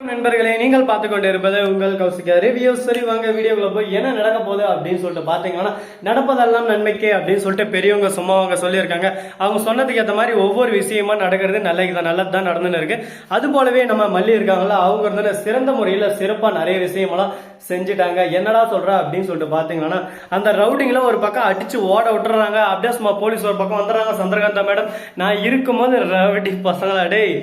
நண்பர்களே நீங்கள் பார்த்து கொண்டு இருப்பது உங்கள் கௌசிகா ரிவ்யூ. சரி வாங்க வீடியோக்குள்ள போய் என்ன நடக்க போகுது அப்படின்னு சொல்லிட்டு பார்த்தீங்கன்னா நடப்பதெல்லாம் நன்மைக்கே அப்படின்னு சொல்லிட்டு பெரியவங்க சும்மா அவங்க சொல்லியிருக்காங்க. அவங்க சொன்னதுக்கு ஏற்ற மாதிரி ஒவ்வொரு விஷயமா நடக்கிறது நல்லது நல்லது தான் நடந்துன்னு இருக்கு. அது போலவே நம்ம மல்லி இருக்காங்களா அவங்க வந்து சிறந்த முறையில் சிறப்பாக நிறைய விஷயமெல்லாம் செஞ்சுட்டாங்க. என்னடா சொல்ற அப்படின்னு சொல்லிட்டு பார்த்தீங்கன்னா அந்த ரவுடிங்ல ஒரு பக்கம் அடிச்சு ஓட விட்டுறாங்க. அப்படியே சும்மா போலீஸ் ஒரு பக்கம் வந்துடுறாங்க. சந்திரகாந்தா மேடம் நான் இருக்கும்போது ரவுடி பசங்களா டேய்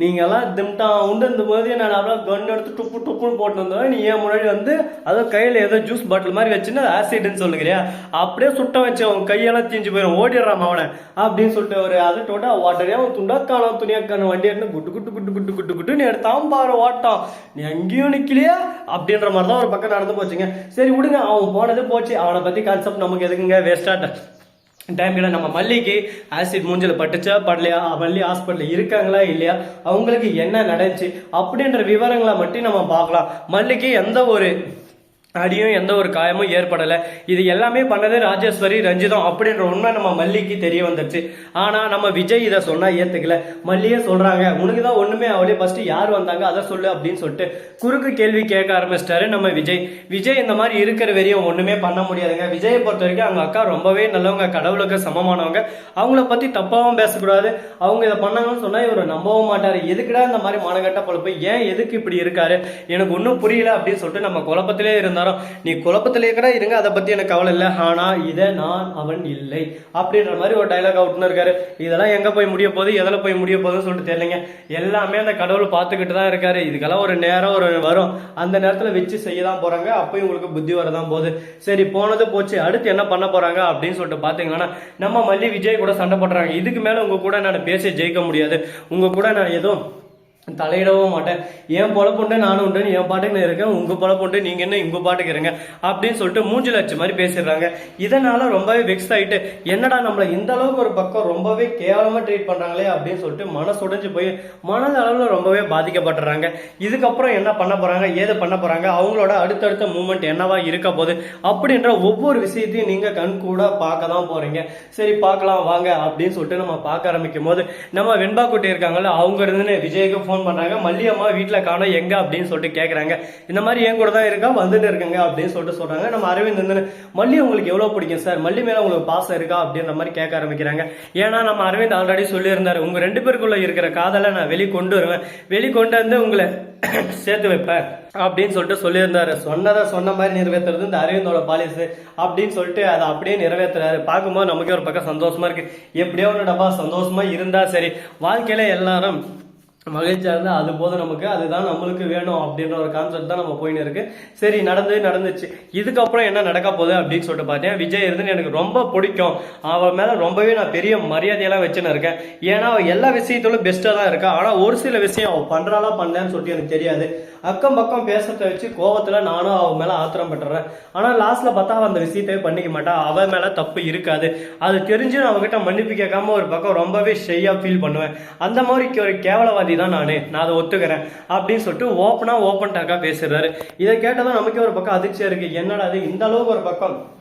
நீங்கெல்லாம் திம்டான் உண்டு இந்த போது நான் அப்படியே கன் எடுத்து டுப்பு டுப்புன்னு போட்டு வந்தோம் நீ ஏன் முன்னாடி வந்து அதோ கையில் ஏதோ ஜூஸ் பாட்டில் மாதிரி வச்சுன்னு ஆசிட்னு சொல்லுங்கிறியா அப்படியே சுட்ட வச்சு அவன் கையெல்லாம் தீஞ்சு போயிடும் ஓடிடுறான் அவனை அப்படின்னு சொல்லிட்டு ஒரு அதை டோட்டா ஓட்டரே அவன் துண்டாக்கான துணியாக்கான வண்டி எடுத்து குட்டு குட்டு குட்டு குட்டு குட்டு குட்டு நீ எடுத்தான் பாரு ஓட்டம் நீ எங்கேயும் நிற்கலையா அப்படின்ற மாதிரி தான் ஒரு பக்கம் நடந்து போச்சுங்க. சரி விடுங்க அவன் போனது போச்சு. அவனை பற்றி கான்செப்ட் நமக்கு எதுக்குங்க? வேஸ்டாட்ட டைம் நம்ம மல்லிக்கு ஆசிட் மூஞ்சில் பட்டுச்சா படலையா? மல்லி ஹாஸ்பிட்டலில் இருக்காங்களா இல்லையா? அவங்களுக்கு என்ன நடந்துச்சு? அப்படின்ற விவரங்களை மட்டும் நம்ம பார்க்கலாம். மல்லிக்கு எந்த ஒரு அடியும் எந்த ஒரு காயமும் ஏற்படலை. இது எல்லாமே பண்ணது ராஜேஸ்வரி ரஞ்சிதம் அப்படின்ற உண்மை நம்ம மல்லிக்கு தெரிய வந்துருச்சு. ஆனால் நம்ம விஜய் இதை சொன்னால் ஏற்றுக்கல மல்லியே சொல்கிறாங்க உனக்கு தான் ஒன்றுமே அவளே ஃபஸ்ட்டு யார் வந்தாங்க அதை சொல்லு அப்படின்னு சொல்லிட்டு குறுக்கு கேள்வி கேட்க ஆரம்பிச்சிட்டாரு நம்ம விஜய். விஜய் இந்த மாதிரி இருக்கிற வரையும் ஒன்றுமே பண்ண முடியாதுங்க. விஜயை பொறுத்த வரைக்கும் அவங்க அக்கா ரொம்பவே நல்லவங்க கடவுளுக்கு சமமானவங்க. அவங்கள பற்றி தப்பாகவும் பேசக்கூடாது. அவங்க இதை பண்ணாங்கன்னு சொன்னால் இவர் நம்பவும் மாட்டார். எதுக்குடா இந்த மாதிரி மானகட்ட பொழப்பு? ஏன் எதுக்கு இப்படி இருக்காரு? எனக்கு ஒன்றும் புரியல அப்படின்னு சொல்லிட்டு நம்ம குழப்பத்திலே இருந்தாலும் நீ குழப்பத்திலே கூட இருங்க அதை பற்றி எனக்கு கவலை இல்லை. ஆனால் இதை நான் அவன் இல்லை. அப்படின்ற மாதிரி ஒரு டைலாக் அவுட்னு இருக்காரு. இதெல்லாம் எங்கே போய் முடிய போகுது எதில் போய் முடிய போகுதுன்னு சொல்லிட்டு தெரியலைங்க. எல்லாமே அந்த கடவுள் பார்த்துக்கிட்டு தான் இருக்காரு. இதுக்கெல்லாம் ஒரு நேரம் ஒரு வரும். அந்த நேரத்தில் வச்சு செய்ய தான் போகிறாங்க அப்பயும் உங்களுக்கு புத்தி வரதான் போகுது. சரி போனது போச்சு. அடுத்து என்ன பண்ண போகிறாங்க அப்படின்னு சொல்லிட்டு பார்த்தீங்கன்னா நம்ம மல்லி விஜய் கூட சண்டை போடுறாங்க இதுக்கு மேலே உங்கள் கூட நான் பேசி ஜெயிக்க முடியாது. உங்கள் கூட நான் எதுவும் தலையிடவும் மாட்டேன். என் பொழப்புண்டு நானும் உண்டு. என் பாட்டுக்கு நான் இருக்கேன். பொழப்பு பொழப்புண்டு நீங்கள் என்ன உங்கள் பாட்டுக்கு இருங்க? அப்படின்னு சொல்லிட்டு மூஞ்சில் அடிச்ச மாதிரி பேசிடுறாங்க. இதனால் ரொம்பவே வெக்ஸ் ஆகிட்டு என்னடா நம்மளை இந்த அளவுக்கு ஒரு பக்கம் ரொம்பவே கேவலமாக ட்ரீட் பண்ணுறாங்களே அப்படின்னு சொல்லிட்டு மனசு உடைஞ்சு போய் மனது அளவில் ரொம்பவே பாதிக்கப்படுறாங்க இதுக்கப்புறம் என்ன பண்ண போகிறாங்க ஏது பண்ண போகிறாங்க அவங்களோட அடுத்தடுத்த மூமெண்ட் என்னவா இருக்க போகுது? அப்படின்ற ஒவ்வொரு விஷயத்தையும் நீங்கள் கண் கூட பார்க்க தான் போகிறீங்க சரி பார்க்கலாம் வாங்க அப்படின்னு சொல்லிட்டு நம்ம பார்க்க ஆரம்பிக்கும் போது நம்ம வெண்பா குட்டி இருக்காங்கல்ல அவங்க இருந்து விஜய்க்கு ஃபோன் பண்றாங்க. மல்லி அம்மா வீட்டில் காணோம். எங்கே அப்படின்னு சொல்லிட்டு கேட்குறாங்க இந்த மாதிரி என் கூட தான் இருக்கா? வந்துட்டு இருக்கங்க அப்படின்னு சொல்லிட்டு சொல்கிறாங்க நம்ம அரவிந்த் வந்து மல்லி உங்களுக்கு எவ்வளோ பிடிக்கும் சார்? மல்லி மேலே உங்களுக்கு பாசம் இருக்கா? அப்படின்ற மாதிரி கேட்க ஆரம்பிக்கிறாங்க. ஏன்னா நம்ம அரவிந்த் ஆல்ரெடி சொல்லியிருந்தாரு. உங்கள் ரெண்டு பேருக்குள்ள இருக்கிற காதலை நான் வெளி கொண்டு வருவேன் வெளி கொண்டு வந்து உங்களை சேர்த்து வைப்பேன். அப்படின்னு சொல்லிட்டு சொல்லியிருந்தாரு. சொன்னதை சொன்ன மாதிரி நிறைவேற்றுறது இந்த அரவிந்தோட பாலிசி அப்படின்னு சொல்லிட்டு அதை அப்படியே நிறைவேற்றுறாரு பார்க்கும்போது நமக்கே ஒரு பக்கம் சந்தோஷமா இருக்கு. எப்படியோ ஒரு டப்பா சந்தோஷமா இருந்தா சரி. வாழ்க்கையில எல்லாரும் மகிழ்ச்சியாக இருந்தால் அது போதும் நமக்கு அதுதான் நம்மளுக்கு வேணும் அப்படின்ற ஒரு கான்செப்ட் தான் நம்ம போயின்னு இருக்கு. சரி நடந்து நடந்துச்சு. இதுக்கப்புறம் என்ன நடக்க போகுது அப்படின்னு சொல்லிட்டு பார்த்தேன். விஜய் இருந்து எனக்கு ரொம்ப பிடிக்கும். அவன் மேலே ரொம்பவே நான் பெரிய மரியாதையெல்லாம் வச்சுன்னு இருக்கேன். ஏன்னா அவள் எல்லா விஷயத்திலும் பெஸ்ட்டாக தான் இருக்கா. ஆனால் ஒரு சில விஷயம் அவள் பண்ணுறாளா பண்ணலன்னு சொல்லிட்டு எனக்கு தெரியாது. அக்கம் பக்கம் பேசுறத வச்சு கோபத்தில் நானும் அவன் மேலே ஆத்திரம் பட்டுறேன். ஆனால் லாஸ்ட்ல பார்த்தா அவன் அந்த விஷயத்தையே பண்ணிக்க மாட்டா அவன் மேலே தப்பு இருக்காது. அது தெரிஞ்சு நான் அவகிட்ட மன்னிப்பு கேட்காம ஒரு பக்கம் ரொம்பவே ஷெய்யாக ஃபீல் பண்ணுவேன். அந்த மாதிரி ஒரு கேவலவாதி தான் நானு நான் அதை ஒத்துக்கிறேன். அப்படின்னு சொல்லிட்டு ஓப்பனா ஓப்பன் டாக்கா பேசுறாரு. இதை கேட்டதான் நமக்கே ஒரு பக்கம் அதிர்ச்சியா இருக்கு. என்னடா அது இந்த அளவுக்கு ஒரு பக்கம்.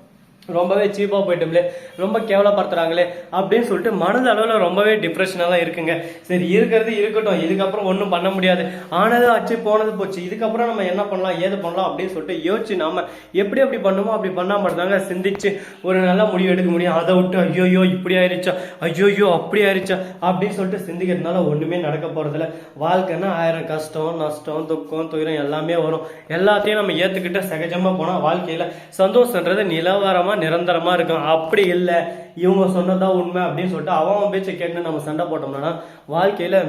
ரொம்பவே சீப்பாக போயிட்டோம்லே ரொம்ப கேவலப்படுத்துறாங்களே அப்படின்னு சொல்லிட்டு மனது அளவில் ரொம்பவே டிப்ரெஷனாக தான் இருக்குங்க. சரி இருக்கிறது இருக்கட்டும் இதுக்கப்புறம் ஒன்றும் பண்ண முடியாது. ஆனது ஆச்சு போனது போச்சு இதுக்கப்புறம் நம்ம என்ன பண்ணலாம் ஏது பண்ணலாம் அப்படின்னு சொல்லிட்டு யோசிச்சு நாம எப்படி எப்படி பண்ணுமோ அப்படி பண்ணா மட்டும்தாங்க சிந்திச்சு ஒரு நல்ல முடிவு எடுக்க முடியும். அதை விட்டு ஐயோயோ இப்படி ஆயிடுச்சா ஐயோயோ அப்படி ஆயிடுச்சா அப்படின்னு சொல்லிட்டு சிந்திக்கிறதுனால ஒன்றுமே நடக்க போகிறதில்ல வாழ்க்கைன்னா ஆயிரம் கஷ்டம் நஷ்டம் துக்கம் துயரம் எல்லாமே வரும். எல்லாத்தையும் நம்ம ஏற்றுக்கிட்டு சகஜமாக போனால் வாழ்க்கையில் சந்தோஷன்றது நிலவரமாக நிரந்தரமாக இருக்கும் அப்படி இல்லை. இவங்க சொன்னதான் உண்மை அப்படின்னு சொல்லிட்டு அவன் அவன் பேச்சை கேட்டு நம்ம சண்டை போட்டோம்னா வாழ்க்கையில்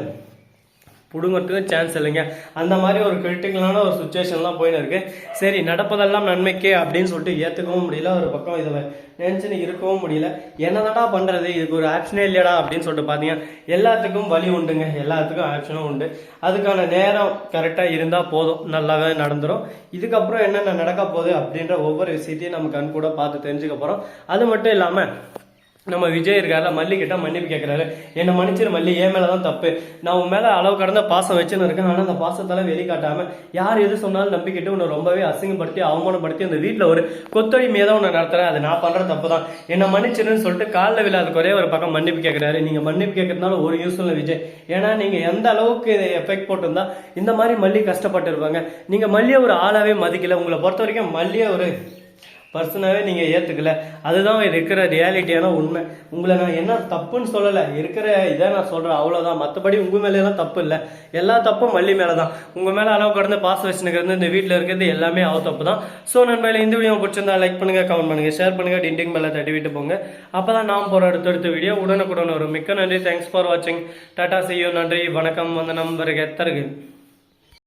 பிடுங்கிறதுக்கு சான்ஸ் இல்லைங்க. அந்த மாதிரி ஒரு கிரிட்டிக்கலான ஒரு சுச்சுவேஷன்லாம் போயின்னு இருக்கு சரி நடப்பதெல்லாம் நன்மைக்கே அப்படின்னு சொல்லிட்டு ஏற்றுக்கவும் முடியல. ஒரு பக்கம் இதை நினச்சின்னு இருக்கவும் முடியல. என்னதாடா பண்ணுறது இதுக்கு ஒரு ஆப்ஷனே இல்லையடா அப்படின்னு சொல்லிட்டு பார்த்தீங்க எல்லாத்துக்கும் வழி உண்டுங்க. எல்லாத்துக்கும் ஆப்ஷனும் உண்டு. அதுக்கான நேரம் கரெக்டாக இருந்தால் போதும். நல்லாவே நடந்துடும் இதுக்கப்புறம் என்னென்ன நடக்க போகுது அப்படின்ற ஒவ்வொரு விஷயத்தையும் நம்ம கண் கூட பார்த்து தெரிஞ்சுக்க போகிறோம் அது மட்டும் இல்லாமல் நம்ம விஜய் இருக்கார்ல மல்லி கிட்ட மன்னிப்பு கேட்குறாரு என்னை மன்னிச்சிரு மல்லி என் மேலே தான் தப்பு. நான் உன் மேலே அளவு கடந்த பாசம் வச்சுன்னு இருக்கேன். ஆனால் அந்த பாசத்தால் வெளிக்காட்டாம யார் எது சொன்னாலும் நம்பிக்கிட்டு உன்னை ரொம்பவே அசிங்கப்படுத்தி அவமானப்படுத்தி அந்த வீட்டில் ஒரு கொத்தொழி தான் உன்னை நடத்துறேன். அது நான் பண்ணுற தப்பு தான் என்னை மன்னிச்சிருன்னு சொல்லிட்டு காலில் விழாத குறைய ஒரு பக்கம் மன்னிப்பு கேட்குறாரு நீங்கள் மன்னிப்பு கேட்கறதுனால ஒரு யூஸ் இல்லை விஜய். ஏன்னா நீங்கள் எந்த அளவுக்கு இதை எஃபெக்ட் போட்டிருந்தா இந்த மாதிரி மல்லி கஷ்டப்பட்டு இருப்பாங்க. நீங்கள் மல்லியை ஒரு ஆளாகவே மதிக்கல. உங்களை பொறுத்த வரைக்கும் மல்லியை ஒரு பர்சனாகவே நீங்கள் ஏற்றுக்கல அதுதான் இருக்கிற ரியாலிட்டியான உண்மை. உங்களை நான் என்ன தப்புன்னு சொல்லலை. இருக்கிற இதை நான் சொல்கிறேன் அவ்வளோதான் மற்றபடி உங்கள் மேலேலாம் தப்பு இல்லை. எல்லா தப்பும் மல்லி மேலே தான் உங்கள் மேலே அளவு கடந்து பாச வச்சுருக்கிறது இந்த வீட்டில் இருக்கிறது எல்லாமே அவ தப்பு தான் ஸோ நண்பர்களே இந்த வீடியோ பிடிச்சிருந்தா லைக் பண்ணுங்கள் கமெண்ட் பண்ணுங்கள் ஷேர் பண்ணுங்கள் டிண்டிங் மேலே தட்டி விட்டு போங்க. அப்போ தான் நாம் போகிற அடுத்தடுத்த வீடியோ உடனுக்குடன் வரும். மிக்க நன்றி. தேங்க்ஸ் ஃபார் வாட்சிங் டாடா செய்யும் நன்றி. வணக்கம். வந்தனம். வருக. தருகு.